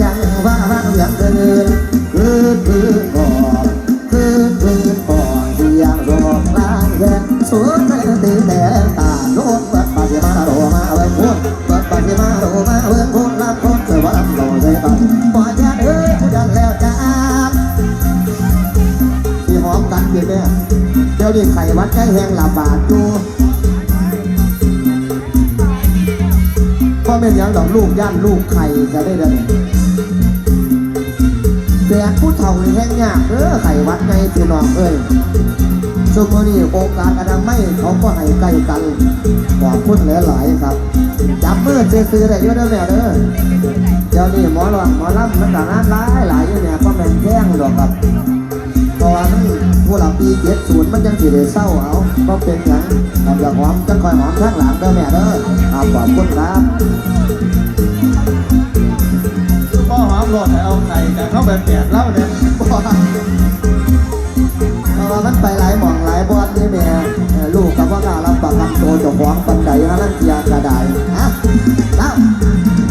จังว่ารักเสียงเดินคือคือก่อนคือคือก่อนเสียงรอกลางแย่สวนแต่ตีแต่ตาโลกเปิดปากที่มาโรมาเวิร์นเปิดปากที่มาโรมาเวิร์นพูดรับคนเสือว่าโดนใจตันปล่อยแค่เอ้ยผู้ดันแล้วจ้าที่หอมกันกินเนี่ยเดี๋ยวนี้ไข่วัดใกล้แห้งลาบาดอยู่พ่อแม่ยังดอกลูกย่านลูกไข่จะได้เลย แต่ผู้เฒ่าแห้งยากเออไข่วัดไงพี่น้องเอ้ยช่วงนี้โอกาสอนามัยเขาก็ให้ใกล้กันขอบคุณหลายๆครับ จับมือซื้อๆได้เยอะเด้อแม่เด้อเดี๋ยวนี้หมอหลอกหมอลำมันต่างงานหลายหลายอยู่เนี่ยก็แม่นแท่งดอกครับเพราะว่ามันผู้หลับปีเจ็ดศูนย์มันยังสิได้เศร้าเอาก็เป็นหยังครับอยากหอมจะคอยหอมข้างหลังเด้อแม่เด้อขอบคุณครับ รอหอมโหลดให้เอาไข่แต่เข้าไปเปลี่ยนเล้าเนี่ยเพราะว่ามันไปหลายหม่องหลายบอดนี่แม่ลูกกับว่ากล้ารับประกันตัวเจ้าของปันไดฮะนั่นเกียร์กระไดฮะล่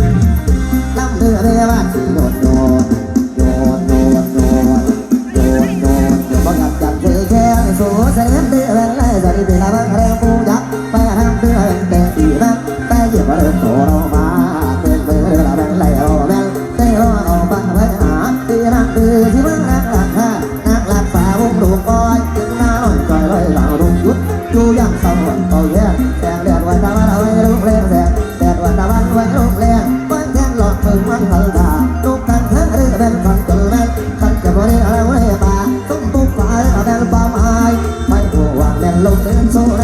ำล่ำเรือเรือบ้าน so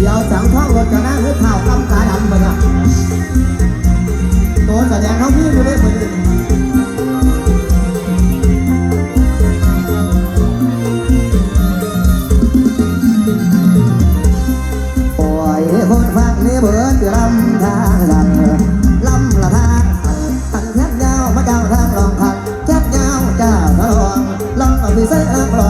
เดี๋ยวสังท่องรถจะนั่งหรือเท้ากำตาดำมือนี่ยตัวแสดงเขาพี่อยู่ได้มือนี้โอ้ยคนฟังนี่เบิดลำทางสั่งลำละทางสั่งทันแคบยาวมาเจ้าทางลองคันแคบยาวเจ้าทางลองลองเอาไปใส่เอิงลอง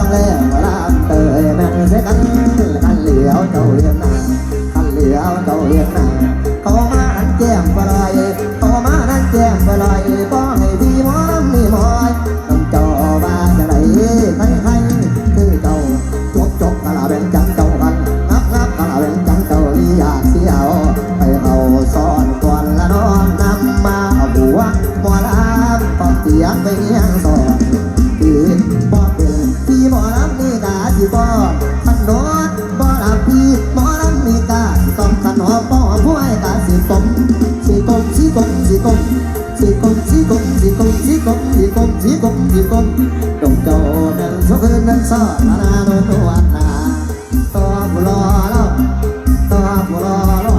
con thì con. Đồng cầu nên dốc hơn nên sợ na na đô đô ăn na to bù lo lo to bù lo lo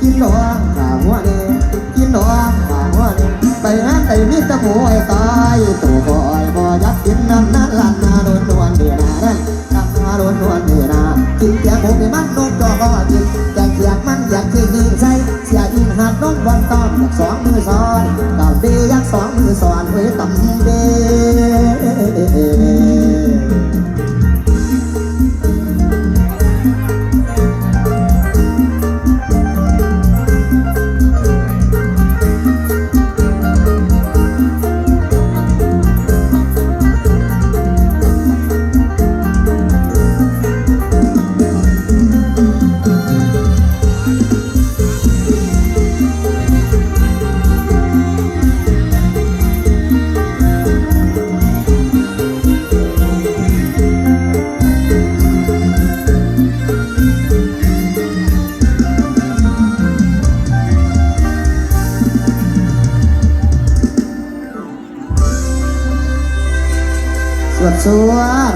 chín đồ ăn và mua đi chín đồ ăn và mua đi bày hát đầy biết ta bố ai tay tổ gọi bò dắt chín năm nát lăn na đô đô ăn để na đây năm na đô đô ăn na chín tiếng bố cái mắt nôn cho bò chín càng kiệt mắt càng kiệt nhìn say. Xia in hạt nốt quan tâm sóng mưa giòn đào đi giác sóng mưa giòn huế tầm đê. วดสวย